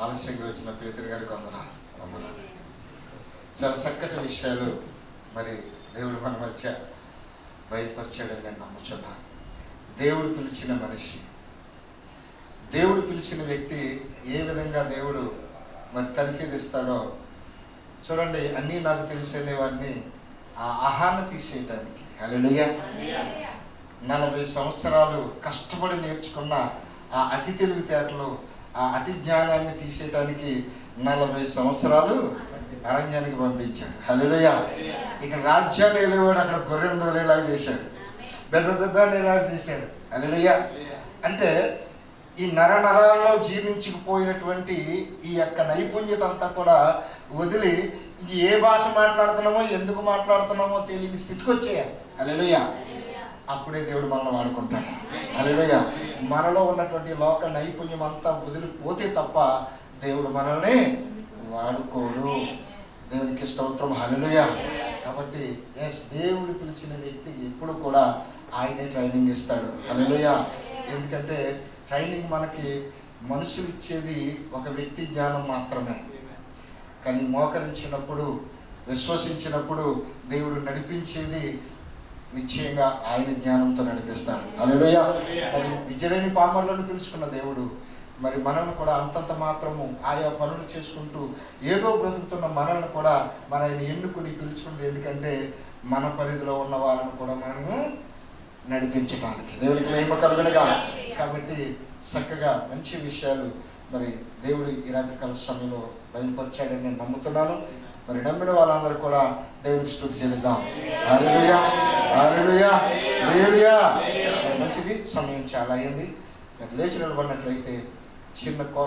ఆలస్యంగా వచ్చిన పేతురు గారికి వందనాలు వందనాలు చాలా చక్కటి విషయాలు మరి దేవుడు మన మధ్య బయటపరిచాడని నేను నమ్ముచున్నాను దేవుడు పిలిచిన మనిషి. దేవుడు పిలిచిన వ్యక్తి ఏ విధంగా దేవుడు మరి తనిఖీదిస్తాడో చూడండి అన్నీ నాకు తెలిసేనే వారిని ఆ ఆహాన తీసేయటానికి. హల్లెలూయా. నలభై సంవత్సరాలు కష్టపడి నేర్చుకున్న ఆ అతి తెలివితేటలు ఆ అతి జ్ఞానాన్ని తీసేయటానికి నలభై సంవత్సరాలు అరణ్యానికి పంపించాడు. హలోయ ఇక్కడ రాజ్యాన్ని వెళ్ళేవాడు అక్కడ గొర్రెలు తోలేలాగా చేశాడు. బెబ్బ బెబ్బనేలాగా చేశాడు? హలోయ అంటే ఈ నర నరాల్లో జీవించుకుపోయినటువంటి ఈ యొక్క నైపుణ్యత అంతా కూడా వదిలి ఏ భాష మాట్లాడుతున్నామో ఎందుకు మాట్లాడుతున్నామో తెలియని స్థితికి వచ్చేయాలి. హల్లెలూయ. అప్పుడే దేవుడు మనల్ని వాడుకుంటాడు. హల్లెలూయ. మనలో ఉన్నటువంటి లోక నైపుణ్యం అంతా వదిలిపోతే తప్ప దేవుడు మనల్ని వాడుకోడు. దేవునికి స్తోత్రం. హల్లెలూయ కాబట్టి ఎస్ దేవుడు పిలిచిన వ్యక్తికి ఎప్పుడు కూడా ఆయనే ట్రైనింగ్ ఇస్తాడు. హల్లెలూయ ఎందుకంటే ట్రైనింగ్ మనకి మనుషులు ఇచ్చేది ఒక వ్యక్తి జ్ఞానం మాత్రమే. కానీ మోకరించినప్పుడు విశ్వసించినప్పుడు దేవుడు నడిపించేది నిశ్చయంగా ఆయన జ్ఞానంతో నడిపిస్తాడు అలెలుయ మరి విజయలేని పామర్లను పిలుచుకున్న దేవుడు మరి మనల్ని కూడా అంతంత మాత్రము ఆయా పనులు చేసుకుంటూ ఏదో బ్రతుకుతున్న మనల్ని కూడా మన ఆయన ఎన్నుకుని పిలుచుకుంటే ఎందుకంటే మన పరిధిలో ఉన్న వాళ్ళని కూడా మనము నడిపించడానికి దేవుడికి మహిమ కలుగునగా. కాబట్టి చక్కగా మంచి విషయాలు మరి దేవుడు ఈ రాత్రికాల సమయంలో బయలుపరిచాడని నేను నమ్ముతున్నాను. మరి నమ్మిన వాళ్ళందరూ కూడా దేవునికి స్థుతి చెల్లిద్దాం. మంచిది సమయం చాలా అయింది లేచి నిలబడినట్లయితే చిన్న కో